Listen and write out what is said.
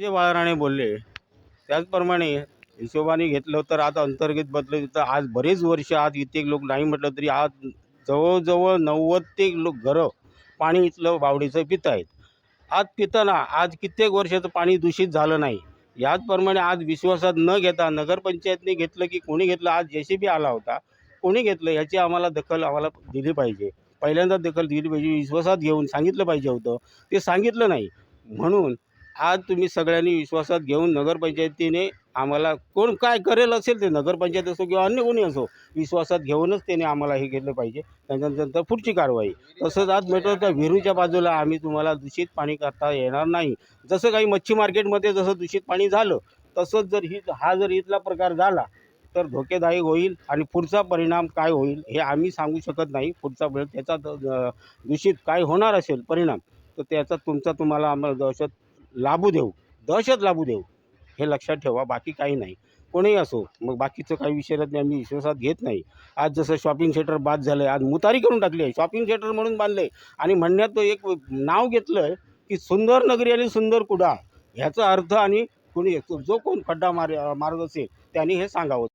जे बाळाराणे बोलले. त्याचप्रमाणे हिशोबाने घेतलं तर आता अंतर्गत बदल तर आज बरेच वर्ष आज कित्येक लोक नाही म्हटलं तरी आज जवळजवळ नव्वद ते लोक घरं पाणी इथलं बावडीचं पित आहेत. आज पिताना आज कित्येक वर्षाचं पाणी दूषित झालं नाही. याचप्रमाणे आज विश्वासात न घेता नगरपंचायतने घेतलं की कोणी घेतलं? आज जे सी बी आला होता. कोणी घेतलं? याची आम्हाला दखल आम्हाला दिली पाहिजे. पहिल्यांदा दखल दिली पाहिजे. विश्वासात घेऊन सांगितलं पाहिजे होतं. ते सांगितलं नाही. म्हणून आज तुम्ही सगळ्यांनी विश्वासात घेऊन नगरपंचायतीने आम्हाला कोण काय करेल असेल ते नगरपंचायत असो किंवा अन्य कोणी असो विश्वासात घेऊनच त्याने आम्हाला हे केलं पाहिजे. त्याच्यानंतर पुढची कारवाई. तसंच आज मेट्रोच्या विहिरूच्या बाजूला आम्ही तुम्हाला दूषित पाणी करता येणार नाही. जसं काही मच्छी मार्केटमध्ये जसं दूषित पाणी झालं तसंच जर ही हा जर इथला प्रकार झाला तर धोकेदायक होईल आणि पुढचा परिणाम काय होईल हे आम्ही सांगू शकत नाही. पुढचा वेळ त्याचा द- दूषित काय होणार असेल परिणाम तर त्याचा तुमचा तुम्हाला आम्हाला दहशत लाभू देऊ. दहशत लाभू देऊ. हे लक्षात ठेवा बाकी काही नाही. कोणीही असो मग बाकीचं काही विषयात नाही आम्ही विश्वासात घेत नाही. आज जसं शॉपिंग सेंटर बाद झालं आहे आज मुतारी करून टाकली आहे. शॉपिंग सेंटर म्हणून बांधलं आहे आणि म्हणण्यात एक नाव घेतलं आहे की सुंदर नगरी आणि सुंदर कुडा. ह्याचा अर्थ आणि कोणी जो कोण खड्डा मार मारत असेल त्यांनी हे सांगावं.